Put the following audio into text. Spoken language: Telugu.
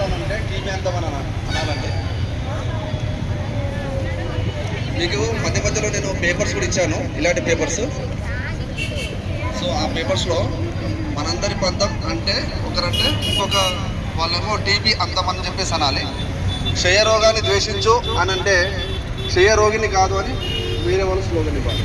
పంతం అంటే టీవీ అందం అనాలంటే. అనాలండి మీకు మధ్య మధ్యలో నేను పేపర్స్ కూడా ఇచ్చాను ఇలాంటి పేపర్స్. సో ఆ పేపర్స్లో మనందరి పంతం అంటే ఒకరంటే ఇంకొక వాళ్ళేమో టీబీ అందం అని చెప్పేసి అనాలి. క్షయరోగాన్ని ద్వేషించు అని అంటే క్షయరోగిని కాదు అని వేరే వాళ్ళు స్లోగన్ ఇవ్వాలి.